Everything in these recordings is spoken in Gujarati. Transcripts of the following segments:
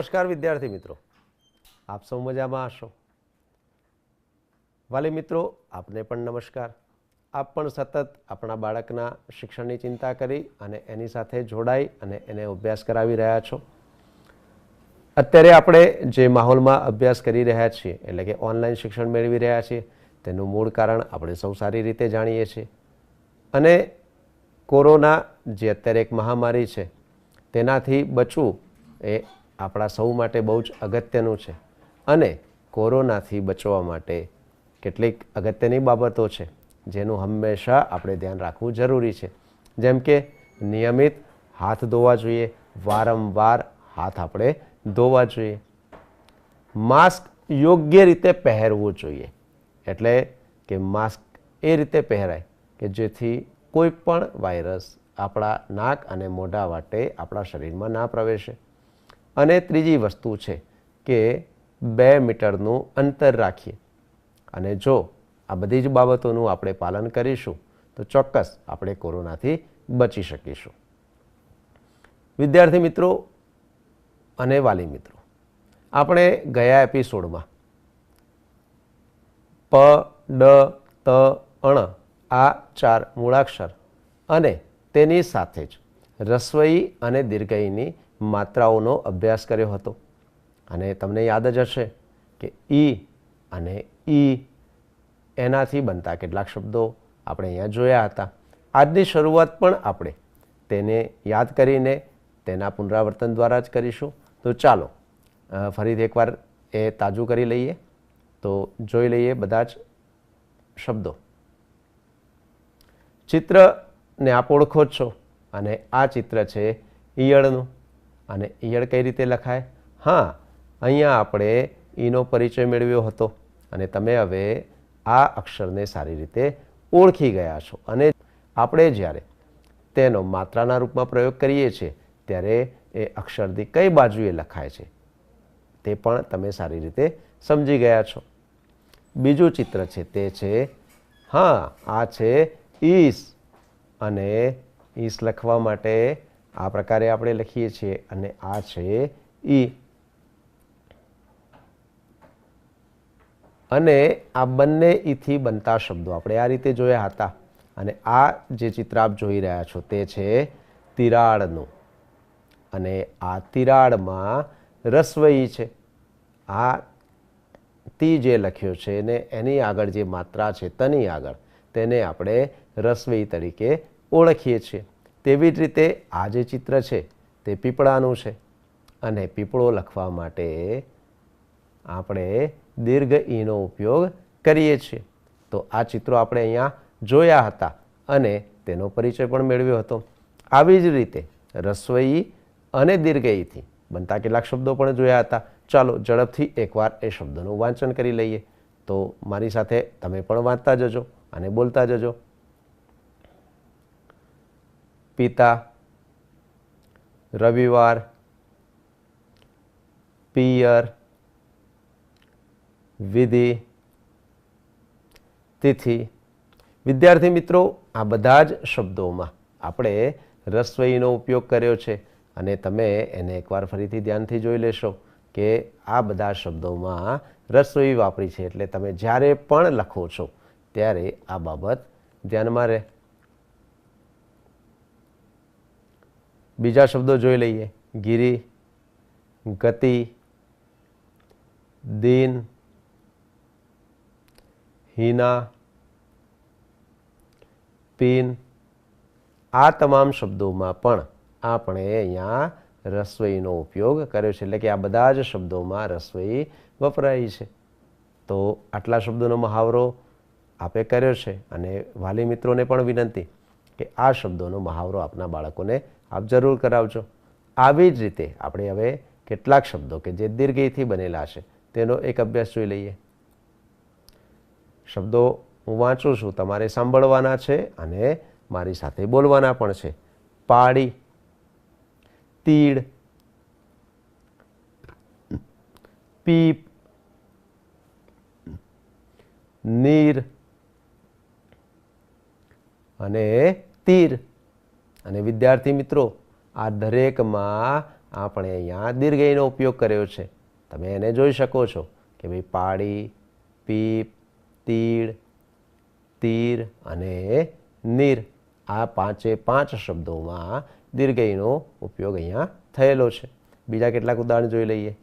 નમસ્કાર વિદ્યાર્થી મિત્રો. આપ સૌ મજામાં હશો? વાલી મિત્રો, આપને પણ નમસ્કાર. આપ પણ સતત આપણા બાળકના શિક્ષણની ચિંતા કરી અને એની સાથે જોડાઈ અને એને અભ્યાસ કરાવી રહ્યા છો. અત્યારે આપણે જે માહોલમાં અભ્યાસ કરી રહ્યા છીએ, એટલે કે ઓનલાઈન શિક્ષણ મેળવી રહ્યા છીએ, તેનું મૂળ કારણ આપણે સૌ સારી રીતે જાણીએ છીએ. અને કોરોના જે અત્યારે એક મહામારી છે, તેનાથી બચવું એ આપણા સૌ માટે બહુ જ અગત્યનું છે. અને કોરોનાથી બચવા માટે કેટલીક અગત્યની બાબતો છે, જેનું હંમેશા આપણે ધ્યાન રાખવું જરૂરી છે. જેમ કે, નિયમિત હાથ ધોવા જોઈએ, વારંવાર હાથ આપણે ધોવા જોઈએ. માસ્ક યોગ્ય રીતે પહેરવું જોઈએ. એટલે કે માસ્ક એ રીતે પહેરાય કે જેથી કોઈ પણ વાયરસ આપણા નાક અને મોઢા વાટે આપણા શરીરમાં ના પ્રવેશે. અને ત્રીજી વસ્તુ છે કે બે મીટરનું અંતર રાખીએ. અને જો આ બધી જ બાબતોનું આપણે પાલન કરીશું, તો ચોક્કસ આપણે કોરોનાથી બચી શકીશું. વિદ્યાર્થી મિત્રો અને વાલી મિત્રો, આપણે ગયા એપિસોડમાં પ, ડ, ત, અણ આ ચાર મૂળાક્ષર અને તેની સાથે જ રસવઈ અને દીર્ઘઈની માત્રાઓનો અભ્યાસ કર્યો હતો. અને તમને યાદ જ હશે કે ઈ અને ઈ એનાથી બનતા કેટલાક શબ્દો આપણે અહીંયા જોયા હતા. આજની શરૂઆત પણ આપણે તેને યાદ કરીને તેના પુનરાવર્તન દ્વારા જ કરીશું. તો ચાલો ફરીથી એકવાર એ તાજું કરી લઈએ. તો જોઈ લઈએ બધા જ શબ્દો. ચિત્રને આપ ઓળખો છો અને આ ચિત્ર છે ઈયળનું. અને ઈયળ કઈ રીતે લખાય? હા, અહીંયા આપણે ઈનો પરિચય મેળવ્યો હતો અને તમે હવે આ અક્ષરને સારી રીતે ઓળખી ગયા છો. અને આપણે જ્યારે તેનો માત્રાના રૂપમાં પ્રયોગ કરીએ છીએ, ત્યારે એ અક્ષરથી કઈ બાજુએ લખાય છે તે પણ તમે સારી રીતે સમજી ગયા છો. બીજું ચિત્ર છે તે છે, હા, આ છે ઈસ. અને ઈસ લખવા માટે આ પ્રકારે આપણે લખીએ છીએ અને આ છે ઈ. અને આ બંને ઈથી બનતા શબ્દો આપણે આ રીતે જોયા હતા. અને આ જે ચિત્ર આપ જોઈ રહ્યા છો તે છે તિરાડનું. અને આ તિરાડમાં રસવઈ છે. આ તી જે લખ્યો છે ને એની આગળ જે માત્રા છે તની આગળ, તેને આપણે રસવઈ તરીકે ઓળખીએ છીએ. તેવી જ રીતે આ જે ચિત્ર છે તે પીપળાનું છે. અને પીપળો લખવા માટે આપણે દીર્ઘ ઈનો ઉપયોગ કરીએ છીએ. તો આ ચિત્રો આપણે અહીંયા જોયા હતા અને તેનો પરિચય પણ મેળવ્યો હતો. આવી જ રીતે રસોઈ અને દીર્ઘઈથી બનતા કેટલાક શબ્દો પણ જોયા હતા. ચાલો ઝડપથી એકવાર એ શબ્દોનું વાંચન કરી લઈએ. તો મારી સાથે તમે પણ વાંચતા જજો અને બોલતા જજો. પિતા, રવિવાર, પિયર, વિધિ, તિથિ. વિદ્યાર્થી મિત્રો, આ બધા જ શબ્દોમાં આપણે રસવઈનો ઉપયોગ કર્યો છે અને તમે એને એકવાર ફરીથી ધ્યાનથી જોઈ લેશો કે આ બધા શબ્દોમાં રસોઈ વાપરી છે. એટલે તમે જ્યારે પણ લખો છો, ત્યારે આ બાબત ધ્યાનમાં રહે. બીજા શબ્દો જોઈ લઈએ. ગિરી, ગતિ, દીન, હિના, પિન, આ તમામ શબ્દોમાં પણ આપણે અહીંયા રસોઈનો ઉપયોગ કર્યો છે. એટલે કે આ બધા જ શબ્દોમાં રસોઈ વપરાય છે. તો આટલા શબ્દોનો મહાવરો આપે કર્યો છે. અને વાલી મિત્રોને પણ વિનંતી કે આ શબ્દોનો મહાવરો આપના બાળકોને આપ જરૂર કરાવજો. આવી જ રીતે આપણે હવે કેટલાક શબ્દો કે જે દીર્ઘથી બનેલા છે તેનો એક અભ્યાસ જોઈ લઈએ. શબ્દો હું વાંચું છું, તમારે સાંભળવાના છે અને મારી સાથે બોલવાના પણ છે. પાડી તીડ, પીપ, નીર અને તીર. અને વિદ્યાર્થી મિત્રો, આ દરેકમાં આપણે અહીંયા દીર્ઘઈનો ઉપયોગ કર્યો છે. તમે એને જોઈ શકો છો કે ભાઈ પાડી પીપ તીડ તીર અને નીર, આ પાંચે પાંચ શબ્દોમાં દીર્ઘઈનો ઉપયોગ અહીંયા થયેલો છે. બીજા કેટલાક ઉદાહરણ જોઈ લઈએ.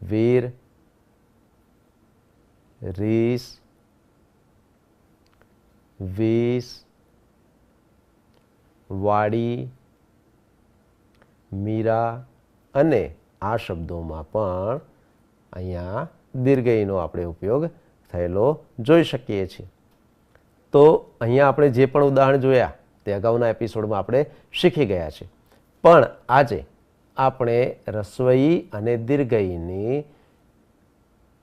વીર, રીસ, વીસ વાડી, મીરા અને આ શબ્દોમાં પણ અહીંયા દીર્ઘઈનો આપણે ઉપયોગ થયેલો જોઈ શકીએ છીએ. તો અહીંયા આપણે જે પણ ઉદાહરણ જોયા, તે અગાઉના એપિસોડમાં આપણે શીખી ગયા છે પણ આજે આપણે રસોઈ અને દીર્ઘઈની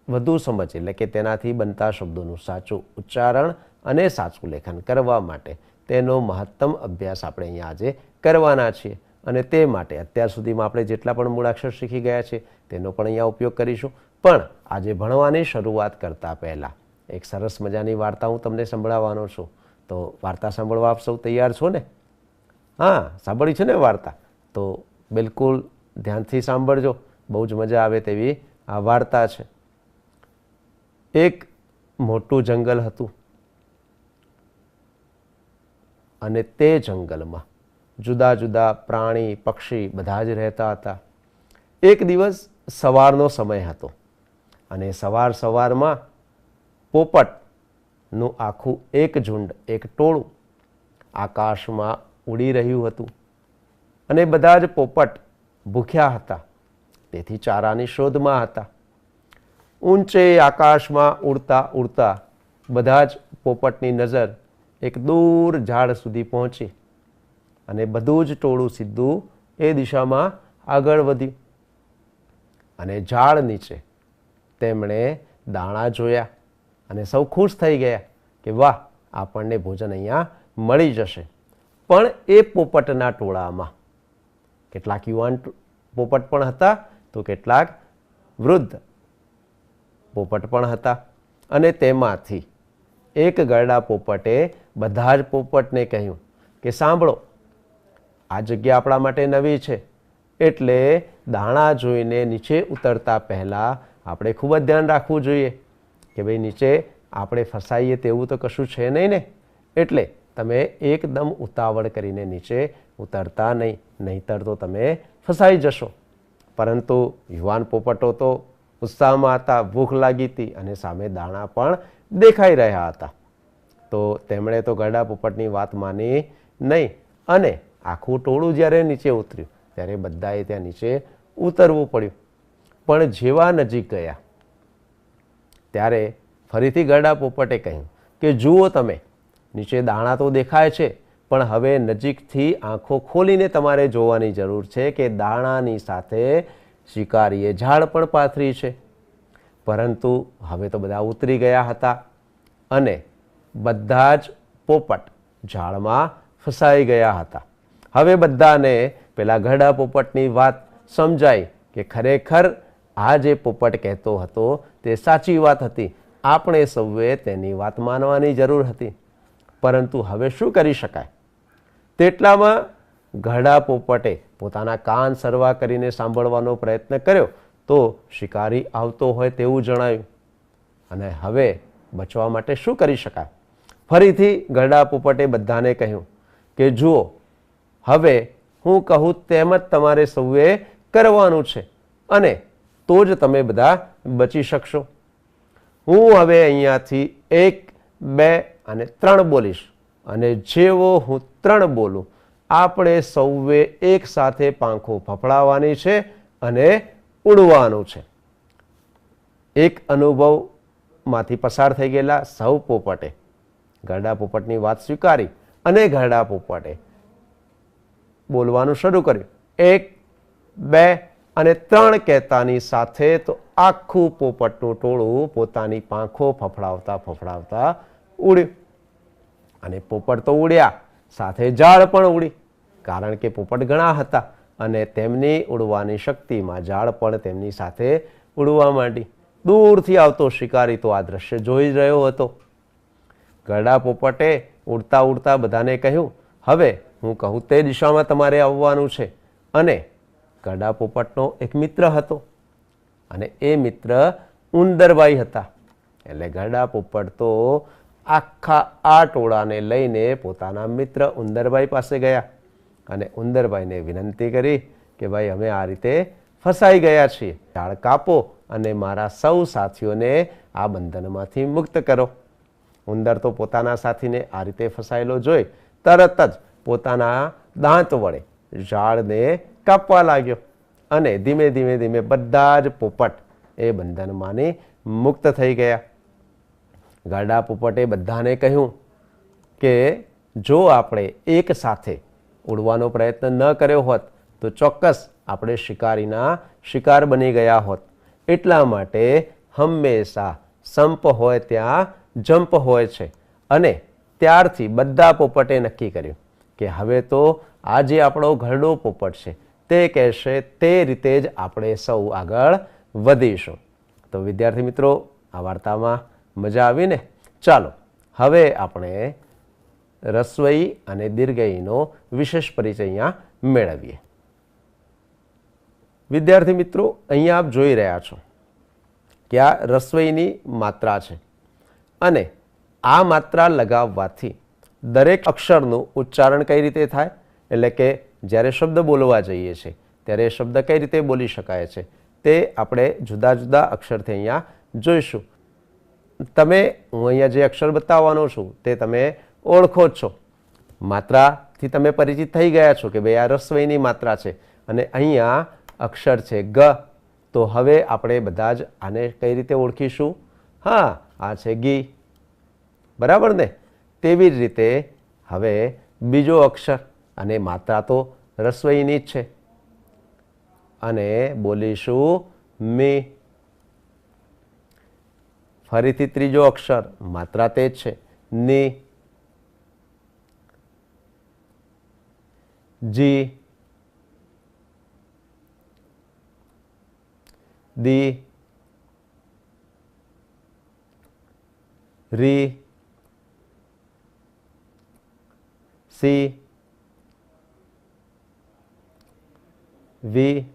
વધુ સમજ એટલે કે તેનાથી બનતા શબ્દોનું સાચું ઉચ્ચારણ અને સાચું લેખન કરવા માટે તેનો મહત્તમ અભ્યાસ આપણે અહીંયા આજે કરવાના છીએ. અને તે માટે અત્યાર સુધીમાં આપણે જેટલા પણ મૂળાક્ષર શીખી ગયા છે, તેનો પણ અહીંયા ઉપયોગ કરીશું. પણ આજે ભણવાની શરૂઆત કરતાં પહેલાં એક સરસ મજાની વાર્તા હું તમને સંભળાવવાનો છું. તો વાર્તા સાંભળવા આપ સૌ તૈયાર છો ને? હા, સાંભળી છે ને વાર્તા? તો બિલકુલ ધ્યાનથી સાંભળજો. બહુ જ મજા આવે તેવી આ વાર્તા છે. એક મોટું જંગલ હતું. અને તે જંગલમાં જુદા જુદા પ્રાણી, પક્ષી બધા જ રહેતા હતા. એક દિવસ સવારનો સમય હતો અને સવાર સવારમાં પોપટનું આખું એક ઝુંડ, એક ટોળું આકાશમાં ઉડી રહ્યું હતું અને બધા જ પોપટ ભૂખ્યા હતા. તેથી ચારાની શોધમાં હતા. ઊંચે આકાશમાં ઉડતા ઉડતા બધા જ પોપટની નજર એક દૂર ઝાડ સુધી પહોંચી અને બધું જ ટોળું સીધું એ દિશામાં આગળ વધ્યું. અને ઝાડ નીચે તેમણે દાણા જોયા અને સૌ ખુશ થઈ ગયા કે વાહ, આપણને ભોજન અહીંયા મળી જશે. પણ એ પોપટના ટોળામાં કેટલાક યુવાન પોપટ પણ હતા તો કેટલાક વૃદ્ધ પોપટ પણ હતા. અને તેમાંથી એક ગરડા પોપટે બધા જ પોપટને કહ્યું કે સાંભળો, આ જગ્યા આપણા માટે નવી છે, એટલે દાણા જોઈને નીચે ઉતરતા પહેલાં આપણે ખૂબ જ ધ્યાન રાખવું જોઈએ કે ભાઈ નીચે આપણે ફસાઈએ તેવું તો કશું છે નહીં ને? એટલે તમે એકદમ ઉતાવળ કરીને નીચે ઉતરતા નહીં, નહીતર તો તમે ફસાઈ જશો. પરંતુ યુવાન પોપટો તો ઉત્સાહમાં હતા, ભૂખ લાગી હતી અને સામે દાણા પણ દેખાઈ રહ્યા હતા. તો તેમણે તો ગરડા પોપટની વાત માની નહીં. અને આખું ટોળું જ્યારે નીચે ઉતર્યું, ત્યારે બધાએ ત્યાં નીચે ઉતરવું પડ્યું. પણ જેવા નજીક ગયા, ત્યારે ફરીથી ગરડા પોપટે કહ્યું કે, જુઓ તમે, નીચે દાણા તો દેખાય છે, પણ હવે નજીકથી આંખો ખોલીને તમારે જોવાની જરૂર છે કે દાણાની સાથે શિકારીએ ઝાડ પણ પાથરી છે. પરંતુ હવે તો બધા ઉતરી ગયા હતા. અને બધા જ પોપટ ઝાડમાં ફસાઈ ગયા હતા. હવે બધાને પેલા ઘડા પોપટની વાત સમજાઈ કે ખરેખર આ જે પોપટ કહેતો હતો તે સાચી વાત હતી. આપણે સૌએ તેની વાત માનવાની જરૂર હતી. પરંતુ હવે શું કરી શકાય? તેટલામાં ઘડા પોપટે પોતાના કાન સરવા કરીને સાંભળવાનો પ્રયત્ન કર્યો તો શિકારી આવતો હોય તેવું જણાયું. અને હવે બચવા માટે શું કરી શકાય? ફરીથી ગરડા પોપટે બધાને કહ્યું કે, જુઓ, હવે હું કહું તેમ જ તમારે સૌએ કરવાનું છે અને તો જ તમે બધા બચી શકશો. હું હવે અહીંયાથી એક, બે અને ત્રણ બોલીશ અને જેવો હું ત્રણ બોલું, આપણે સૌએ એક સાથે પાંખો ફફડાવવાની છે અને ઉડવાનું છે. એક અનુભવમાંથી પસાર થઈ ગયેલા સૌ પોપટે ગરડા પોપટની વાત સ્વીકારી અને ઘરડા પોપટે બોલવાનું શરૂ કર્યું. એક, બે અને ત્રણ કહેતાની સાથે તો આખું પોપટનું ટોળું પોતાની પાંખો ફફડાવતા ફફડાવતા ઉડ્યું. અને પોપટ તો ઉડ્યા, સાથે ઝાડ પણ ઉડી, કારણ કે પોપટ ઘણા હતા અને તેમની ઉડવાની શક્તિમાં ઝાડ પણ તેમની સાથે ઉડવા માંડી. દૂરથી આવતો શિકારી તો આ દ્રશ્ય જોઈ રહ્યો હતો. ગરડા પોપટે ઉડતા ઉડતા બધાને કહ્યું, હવે હું કહું તે દિશામાં તમારે આવવાનું છે. અને ગરડા પોપટનો એક મિત્ર હતો. અને એ મિત્ર ઉંદરભાઈ હતા. એટલે ગરડા પોપટ તો આખા આ ટોળાને લઈને પોતાના મિત્ર ઉંદરભાઈ પાસે ગયા. અને ઉંદરભાઈને વિનંતી કરી કે, ભાઈ, અમે આ રીતે ફસાઈ ગયા છીએ. ઝાડ કાપો અને મારા સૌ સાથીઓને આ બંધનમાંથી મુક્ત કરો. ઉંદર તો પોતાના સાથીને આ રીતે ફસાયેલો જોઈ તરત જ પોતાના દાંત વડે ઝાડને કાપવા લાગ્યો અને ધીમે ધીમે ધીમે બધા જ પોપટ એ બંધનમાંની મુક્ત થઈ ગયા. ગાડા પોપટે બધાને કહ્યું કે, જો આપણે એક સાથે ઉડવાનો પ્રયત્ન ન કર્યો હોત, તો ચોક્કસ આપણે શિકારીના શિકાર બની ગયા હોત. એટલા માટે હંમેશા સંપ હોય ત્યાં જંપ હોય છે. અને ત્યારથી બધા પોપટે નક્કી કર્યું કે હવે તો આ જે આપણો ઘરડો પોપટ છે. તે કહેશે, તે રીતે જ આપણે સૌ આગળ વધીશું. તો વિદ્યાર્થી મિત્રો, આ વાર્તામાં મજા આવીને ચાલો, હવે આપણે રસોઈ અને દીર્ઘઈનો વિશેષ પરિચય અહીંયા મેળવીએ. વિદ્યાર્થી મિત્રો, અહીંયા આપ જોઈ રહ્યા છો કે આ રસોઈની માત્રા છે. અને આ માત્રા લગાવવાથી દરેક અક્ષરનું ઉચ્ચારણ કઈ રીતે થાય? એટલે કે જ્યારે શબ્દ બોલવા જઈએ છીએ, ત્યારે એ શબ્દ કઈ રીતે બોલી શકાય છે? તે આપણે જુદા જુદા અક્ષરથી અહીંયા જોઈશું. તમે, હું અહીંયા જે અક્ષર બતાવવાનો છું, તે તમે ઓળખો જ છો. માત્રાથી તમે પરિચિત થઈ ગયા છો કે ભાઈ આ રસ્વયની માત્રા છે અને અહીંયા અક્ષર છે ગ. તો હવે આપણે બધા જ આને કઈ રીતે ઓળખીશું? હા આ છે ગી. બરાબર ને? તેવી જ રીતે હવે બીજો અક્ષર અને માત્રા તો રસવઈની જ છે. અને બોલીશું મી. ફરીથી ત્રીજો અક્ષર માત્રા તે જ છે. ની. જી. દી. રી, સી, વી.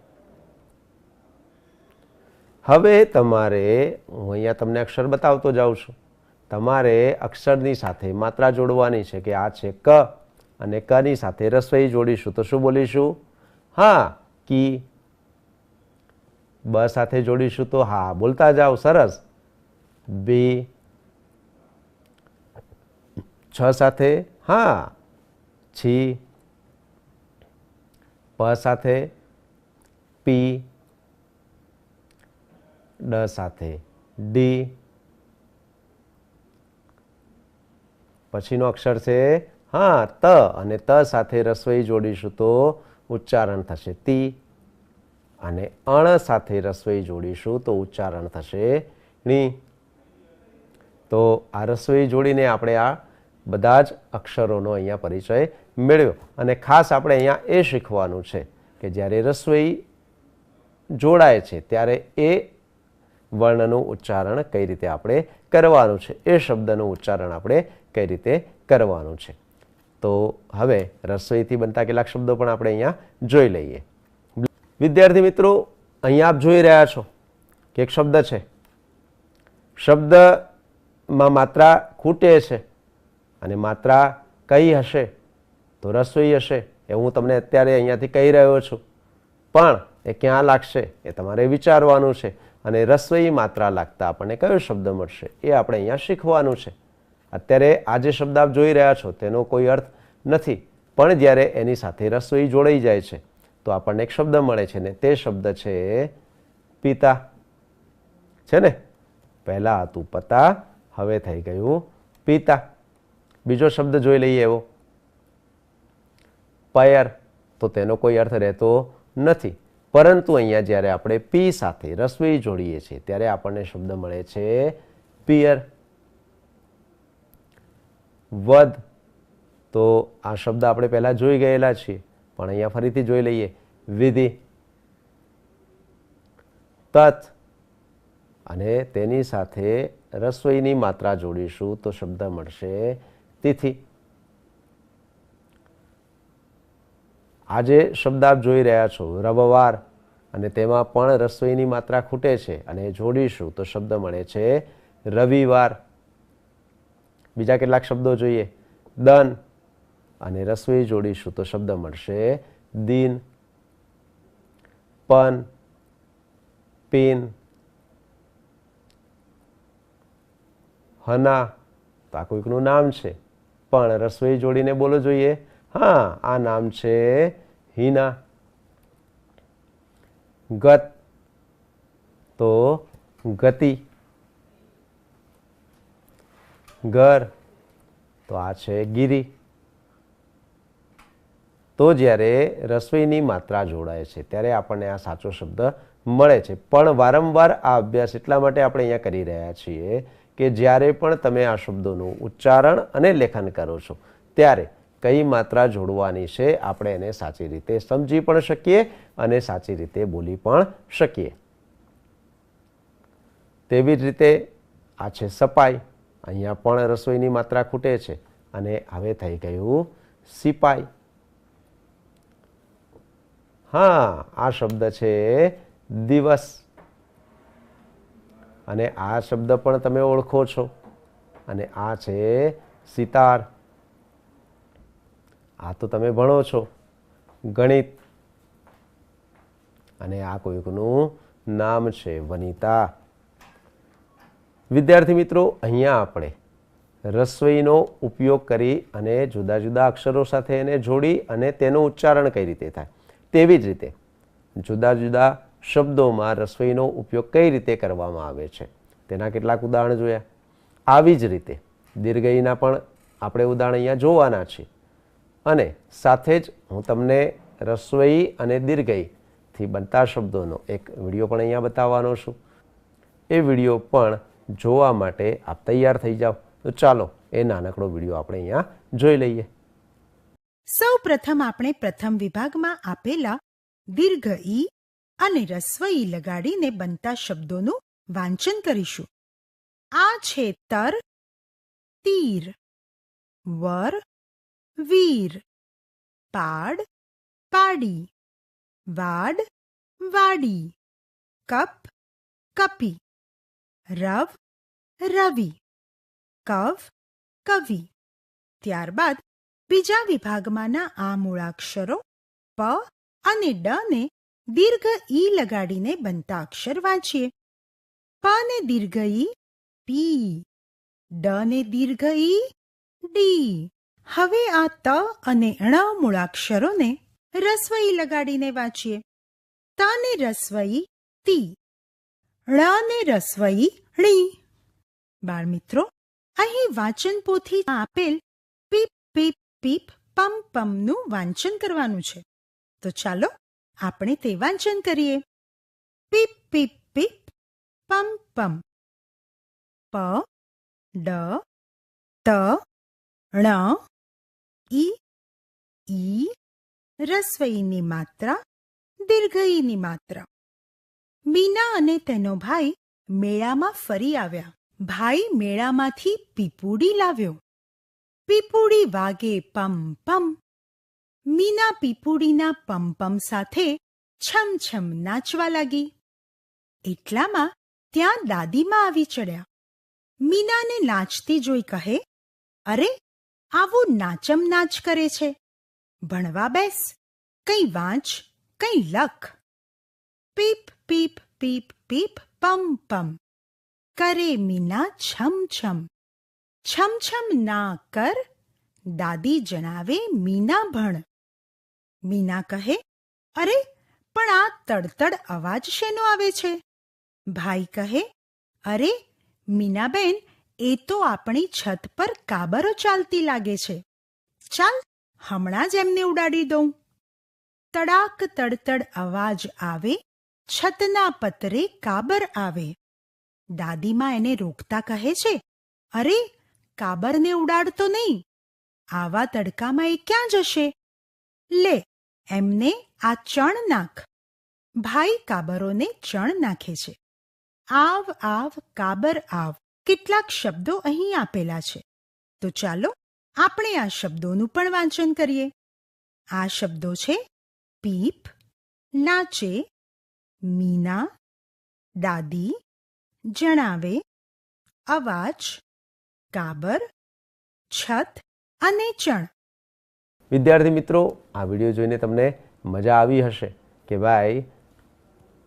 હવે તમારે, હું અહીંયા તમને અક્ષર બતાવતો જાઉં છું. તમારે અક્ષરની સાથે માત્રા જોડવાની છે કે આ છે ક અને કની સાથે રસોઈ જોડીશું. તો શું બોલીશું? હા, કી. બ સાથે જોડીશું તો હા. બોલતા જાઓ, સરસ. બી. છ સાથે, હા, છી. પ સાથે, પી. ડ સાથે, ડી. પછીનો અક્ષર છે, હા, ત. અને ત સાથે રસોઈ જોડીશું તો ઉચ્ચારણ થશે તી. અને અણ સાથે રસોઈ જોડીશું તો ઉચ્ચારણ થશે ણી તો આ રસોઈ જોડીને આપણે આ બધા જ અક્ષરોનો અહીંયા પરિચય મેળવ્યો. અને ખાસ આપણે અહીંયા એ શીખવાનું છે કે જ્યારે રસોઈ જોડાય છે, ત્યારે એ વર્ણનું ઉચ્ચારણ કઈ રીતે આપણે કરવાનું છે, એ શબ્દનું ઉચ્ચારણ આપણે કઈ રીતે કરવાનું છે. તો હવે રસોઈથી બનતા કેટલાક શબ્દો પણ આપણે અહીંયા જોઈ લઈએ. વિદ્યાર્થી મિત્રો, અહીંયા આપ જોઈ રહ્યા છો કે એક શબ્દ છે. શબ્દમાં માત્રા ખૂટે છે. અને માત્રા કઈ હશે તો રસોઈ હશે એ હું તમને અત્યારે અહીંયાથી કહી રહ્યો છું. પણ એ ક્યાં લાગશે એ તમારે વિચારવાનું છે અને રસોઈ માત્રા લાગતા આપણને કયો શબ્દ મળશે એ આપણે અહીંયા શીખવાનું છે. અત્યારે આ જે શબ્દ આપ જોઈ રહ્યા છો તેનો કોઈ અર્થ નથી, પણ જ્યારે એની સાથે રસોઈ જોડાઈ જાય છે, તો આપણને એક શબ્દ મળે છે ને તે શબ્દ છે પિતા. છે ને? પહેલાં હતું પતા, હવે થઈ ગયું પિતા. બીજો શબ્દ જોઈ લઈએ એવો. પયર, તો તેનો કોઈ અર્થ રહેતો નથી. પરંતુ અહીંયા જ્યારે આપણે પી સાથે રસોઈ જોડીએ છીએ, ત્યારે આપણને શબ્દ મળે છે પિયર. વધ તો આ શબ્દ આપણે પહેલાં જોઈ ગયેલા છીએ, પણ અહીંયા ફરીથી જોઈ લઈએ. વિધિ. તત, અને તેની સાથે રસોઈની માત્રા જોડીશું, તો શબ્દ મળશે તિથિ આજે શબ્દ આપ જોઈ રહ્યા છો, રવવાર, અને તેમાં પણ રસોઈની માત્રા ખૂટે છે અને જોડીશું તો શબ્દ મળે છે રવિવાર. બીજા કેટલાક શબ્દો જોઈએ? દન. અને રસોઈ જોડીશું તો શબ્દ મળશે દિન. પન. પિન. હના. તો આ કોઈકનું નામ છે. પણ રસોઈ જોડીને બોલો જોઈએ. હા, આ નામ છે હિના. ગત તો ગતિ. ઘર તો આ છે ગીરી. તો જ્યારે રસોઈની માત્રા જોડાય છે, ત્યારે આપણને આ સાચો શબ્દ મળે છે. પણ વારંવાર આ અભ્યાસ એટલા માટે આપણે અહીંયા કરી રહ્યા છીએ કે જ્યારે પણ તમે આ શબ્દોનું ઉચ્ચારણ અને લેખન કરો છો, ત્યારે કઈ માત્રા જોડવાની છે આપણે એને સાચી રીતે સમજી પણ શકીએ અને સાચી રીતે બોલી પણ શકીએ. તેવી જ રીતે આ છે સપાઈ. અહીંયા પણ રસોઈની માત્રા ખૂટે છે અને હવે થઈ ગયું સિપાઈ. હા, આ શબ્દ છે દિવસ. અને આ શબ્દ પણ તમે ઓળખો છો. અને આ છે સિતાર. આ તો તમે ભણો છો. ગણિત. અને આ કોઈકનું નામ છે વનિતા. વિદ્યાર્થી મિત્રો, અહીંયા આપણે રસોઈનો ઉપયોગ કરી અને જુદા જુદા અક્ષરો સાથે એને જોડી અને તેનું ઉચ્ચારણ કઈ રીતે થાય. તેવી જ રીતે જુદા જુદા શબ્દોમાં રસોઈનો ઉપયોગ કઈ રીતે કરવામાં આવે છે? તેના કેટલાક ઉદાહરણ જોયા. આવી જ રીતે દીર્ઘઈના પણ આપણે ઉદાહરણ અહીંયા જોવાના છીએ અને સાથે જ હું તમને રસોઈ અને દીર્ઘઈથી બનતા શબ્દોનો એક વીડિયો પણ અહીંયા બતાવવાનો છું. એ વીડિયો પણ જોવા માટે આપ તૈયાર થઈ જાઓ. તો ચાલો એ નાનકડો વીડિયો આપણે અહીંયા જોઈ લઈએ. સૌ પ્રથમ આપણે પ્રથમ વિભાગમાં આપેલા દીર્ઘ ઈ અને રસ્વ લગાડીને બનતા શબ્દોનું વાંચન કરીશું. આ છે તર, તીર, વર, વીર, પાડ, પાડી, વાડ, વાડી, કપ, કપી, રવ, રવિ, કવ, કવિ. ત્યારબાદ બીજા વિભાગમાંના આ મૂળાક્ષરો પ અને ડ ને દીર્ઘ ઈ લગાડીને બનતા અક્ષર વાંચીએ. પ ને દીર્ઘ ઈ પી ડ ને દીર્ઘ ઈ ડી હવે આ ત અને ણ મૂળાક્ષરોને રસ્વઈ લગાડીને વાંચીએ. ત ને રસ્વઈ, તી. ણ ને રસ્વઈ, ણી. બાળમિત્રો, અહીં વાંચન પોથી આપેલ પીપ પીપ પીપ, પમ, પમનું વાંચન કરવાનું છે. તો ચાલો આપણે તે વાંચન કરીએ. પીપ પીપ પીપ. પમ પમ. પ, ડ, ત, ણ, ઈ ઈ. રસ્વઈની માત્રા, દીર્ઘઈની માત્રા. મીના અને તેનો ભાઈ મેળામાં ફરી આવ્યા. ભાઈ મેળામાંથી પીપુડી લાવ્યો. પીપુડી વાગે પમ પમ. મીના પીપુડીના પમ પમ સાથે છમ છમ નાચવા લાગી. એટલામાં ત્યાં દાદીમાં આવી ચડ્યા. મીનાને નાચતી જોઈ કહે, અરે, આવું નાચમ નાચ કરે છે. ભણવા બેસ, કંઈ વાંચ, કંઈ લખ. પીપ પીપ પીપ પીપ, પમ પમ. કરે મીના છમ છમ. છમ છમ ના કર, દાદી જણાવે મીના ભણ. મીના કહે, અરે, પણ આ તડતડ અવાજ શેનો આવે છે? ભાઈ કહે, અરે, મીનાબેન, એ તો આપણી છત પર કાબરો ચાલતી લાગે છે. ચાલ, હમણાં જ એમને ઉડાડી દઉં. તડાક તડતડ અવાજ આવે, છતના પતરે કાબર આવે. દાદીમાં એને રોકતા કહે છે, અરે, કાબરને ઉડાડતો નહીં. આવા તડકામાં એ ક્યાં જશે? લે એમને આ ચણ નાખ. ભાઈ કાબરોને ચણ નાખે છે. આવ આવ, કાબર, આવ. કેટલાક શબ્દો અહીં આપેલા છે. તો ચાલો આપણે આ શબ્દોનું પણ વાંચન કરીએ. આ શબ્દો છે પીપ, નાચે, મીના, દાદી, જણાવે, અવાજ, કાબર, છત અને ચણ. વિદ્યાર્થી મિત્રો, આ વીડિયો જોઈને તમને મજા આવી હશે કે ભાઈ,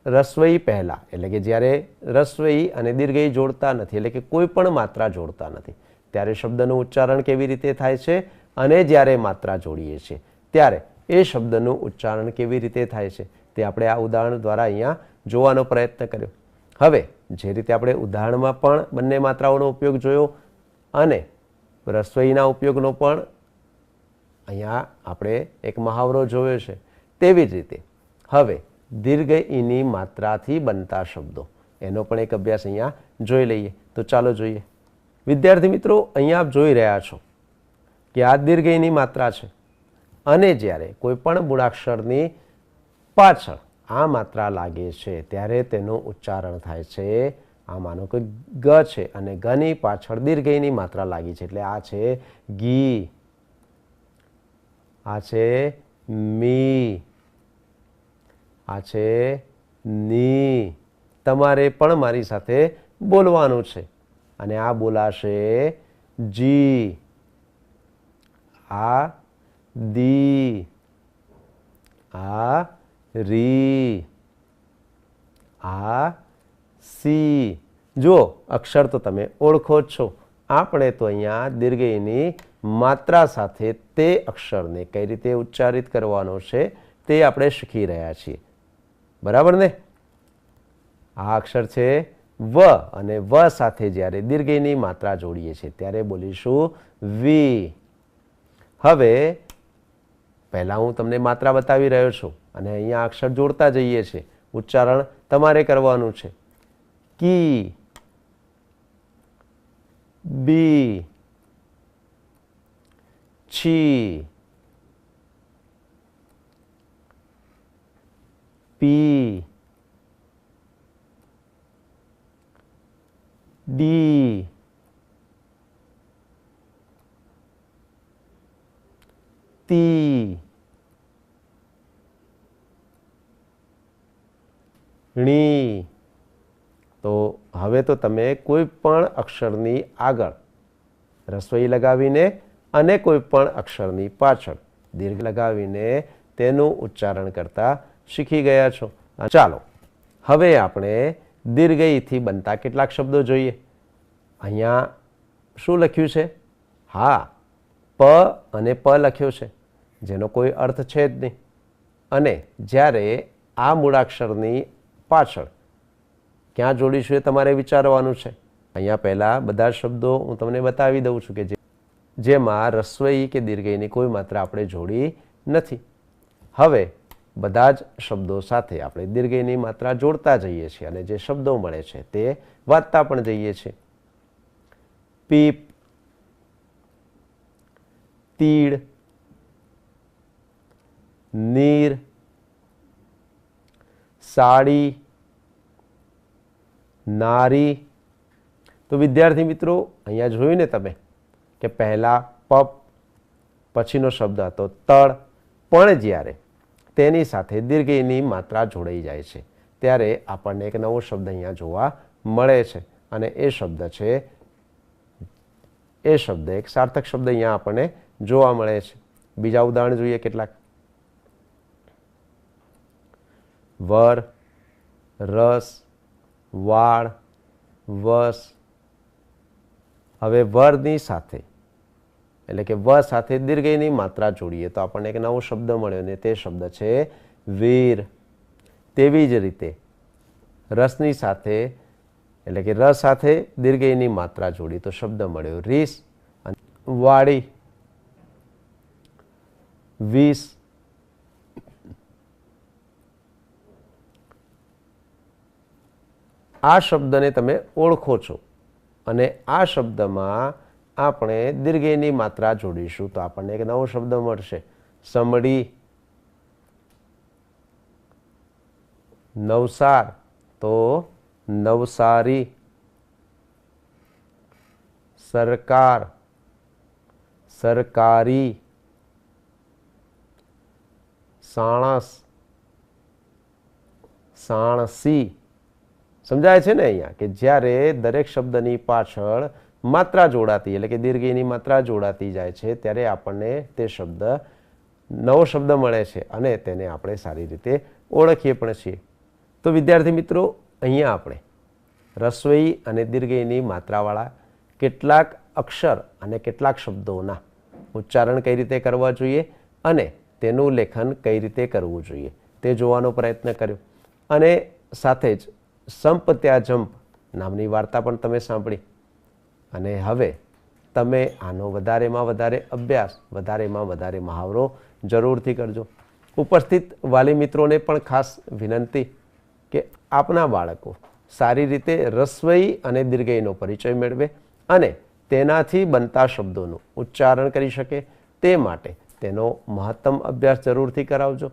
રસવઈ પહેલાં, એટલે કે જ્યારે રસવઈ અને દીર્ઘઈ જોડતા નથી, એટલે કે કોઈ પણ માત્રા જોડતા નથી, ત્યારે શબ્દનું ઉચ્ચારણ કેવી રીતે થાય છે અને જ્યારે માત્રા જોડીએ છીએ, ત્યારે એ શબ્દનું ઉચ્ચારણ કેવી રીતે થાય છે, તે આપણે આ ઉદાહરણ દ્વારા અહીંયા જોવાનો પ્રયત્ન કર્યો. હવે, જે રીતે આપણે ઉદાહરણમાં પણ બંને માત્રાઓનો ઉપયોગ જોયો અને રસોઈના ઉપયોગનો પણ અહીંયા આપણે એક મહાવરો જોયો છે. તેવી જ રીતે, હવે દીર્ઘ ઈની માત્રાથી બનતા શબ્દો, એનો પણ એક અભ્યાસ અહીંયા જોઈ લઈએ. તો ચાલો જોઈએ. વિદ્યાર્થી મિત્રો, અહીંયા આપ જોઈ રહ્યા છો કે આ દીર્ઘ ઈની માત્રા છે. અને જ્યારે કોઈ પણ મૂળાક્ષરની પાછળ આ માત્રા લાગે છે, ત્યારે તેનું ઉચ્ચારણ થાય છે, આ માનો કે ગ છે, અને ગની પાછળ દીર્ઘઈની માત્રા લાગી છે, એટલે આ છે ગી. આ છે મી. આ છે ની. તમારે પણ મારી સાથે બોલવાનું છે. અને આ બોલાશે જી. આ દી. આ રી. આ સી. જુઓ, અક્ષર તો તમે ઓળખો જ છો. આપણે તો અહીંયા દીર્ઘઈની માત્રા સાથે તે અક્ષરને કઈ રીતે ઉચ્ચારિત કરવાનો છે તે આપણે શીખી રહ્યા છીએ. બરાબર ને? આ અક્ષર છે વ અને વ સાથે જ્યારે દીર્ઘની માત્રા જોડીએ છીએ ત્યારે બોલીશું વી. હવે પહેલાં હું તમને માત્રા બતાવી રહ્યો છું અને અહીંયા અક્ષર જોડતા જઈએ છીએ. ઉચ્ચારણ તમારે કરવાનું છે. કી. બી. છી. પી. ડી. તી ણી. તો હવે તો તમે કોઈ પણ અક્ષરની આગળ રસોઈ લગાવીને અને કોઈ પણ અક્ષરની પાછળ. દીર્ઘ લગાવીને તેનું ઉચ્ચારણ કરતા શીખી ગયા છો. ચાલો, હવે આપણે દીર્ઘઈથી બનતા કેટલાક શબ્દો જોઈએ. અહીંયા શું લખ્યું છે? હા, પ અને પ લખ્યો છે, જેનો કોઈ અર્થ છે જ નહીં. અને જ્યારે આ મૂળાક્ષરની પાછળ ક્યાં જોડીશું એ તમારે વિચારવાનું છે. અહીંયા પહેલાં બધા શબ્દો હું તમને બતાવી દઉં છું કે જે જેમાં રસોઈ કે દીર્ઘઈની કોઈ માત્રા આપણે જોડી નથી. હવે બધા જ શબ્દો સાથે આપણે દીર્ઘઈની માત્રા જોડતા જઈએ છીએ અને જે શબ્દો મળે છે તે વાંચતા પણ જઈએ છીએ. પીપ, તીડ, નીર, સાડી, નારી. તો વિદ્યાર્થી મિત્રો, અહીંયા જોયું ને તમે? કે પહેલાં પપ, પછીનો શબ્દ હતો તળ. પણ જ્યારે તેની સાથે દીર્ઘની માત્રા જોડાઈ જાય છે, ત્યારે આપણને એક નવો શબ્દ અહીંયા જોવા મળે છે અને એ શબ્દ છે, એ શબ્દ એક સાર્થક શબ્દ અહીંયા આપણને જોવા મળે છે. બીજા ઉદાહરણ જોઈએ કેટલાક. વર, રસ, વાળ, વસ હવે વરની સાથે, એટલે કે વ સાથે દીર્ઘઈની માત્રા જોડીએ, તો આપણને એક નવો શબ્દ મળ્યો અને તે શબ્દ છે વીર. તેવી જ રીતે રસની સાથે, એટલે કે રસ સાથે દીર્ઘઈની માત્રા જોડી, તો શબ્દ મળ્યો રીસ વાળી. વીસ. આ શબ્દને તમે ઓળખો છો. અને આ શબ્દમાં આપણે દીર્ઘેની માત્રા જોડીશું. તો આપણને એક નવો શબ્દ મળશે. સમડી. નવસાર. તો નવસારી. સરકાર. સરકારી. સાણસ. સાણસી. સમજાય છે ને અહીંયા કે જ્યારે દરેક શબ્દની પાછળ માત્રા જોડાતી એટલે કે દીર્ઘઈની માત્રા જોડાતી જાય છે, ત્યારે આપણને તે શબ્દ, નવો શબ્દ મળે છે અને તેને આપણે સારી રીતે ઓળખીએ પણ છીએ. તો વિદ્યાર્થી મિત્રો, અહીંયા આપણે રસોઈ અને દીર્ઘઈની માત્રાવાળા કેટલાક અક્ષર અને કેટલાક શબ્દોના ઉચ્ચારણ કઈ રીતે કરવા જોઈએ અને તેનું લેખન કઈ રીતે કરવું જોઈએ તે જોવાનો પ્રયત્ન કર્યો. અને સાથે જ સંપ ત્યાં જંપ નામની વાર્તા પણ તમે સાંભળી. અને હવે તમે આનો વધારેમાં વધારે અભ્યાસ, વધારેમાં વધારે મહાવરો જરૂરથી કરજો. ઉપસ્થિત વાલી મિત્રોને પણ ખાસ વિનંતી કે આપના બાળકો સારી રીતે રસવઈ અને દીર્ઘઈનો પરિચય મેળવે અને તેનાથી બનતા શબ્દોનું ઉચ્ચારણ કરી શકે. તે માટે તેનો મહત્તમ અભ્યાસ જરૂરથી કરાવજો.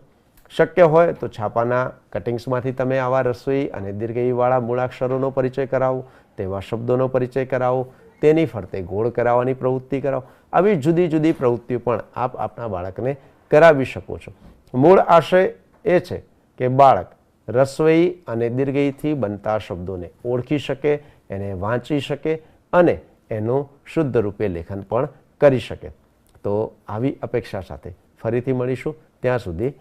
શક્ય હોય તો છાપાના કટિંગ્સમાંથી તમે આવા રસોઈ અને દીર્ઘઈવાળા મૂળાક્ષરોનો પરિચય કરાવો, તેવા શબ્દોનો પરિચય કરાવો, તેની ફરતે ગોળ કરાવવાની પ્રવૃત્તિ કરાવો. આવી જુદી જુદી પ્રવૃત્તિઓ પણ આપ આપના બાળકને કરાવી શકો છો. મૂળ આશય એ છે કે બાળક રસોઈ અને દીર્ઘઈથી બનતા શબ્દોને ઓળખી શકે, એને વાંચી શકે અને એનું શુદ્ધ રૂપે લેખન પણ કરી શકે. તો આવી અપેક્ષા સાથે ફરીથી મળીશું. ત્યાં સુધી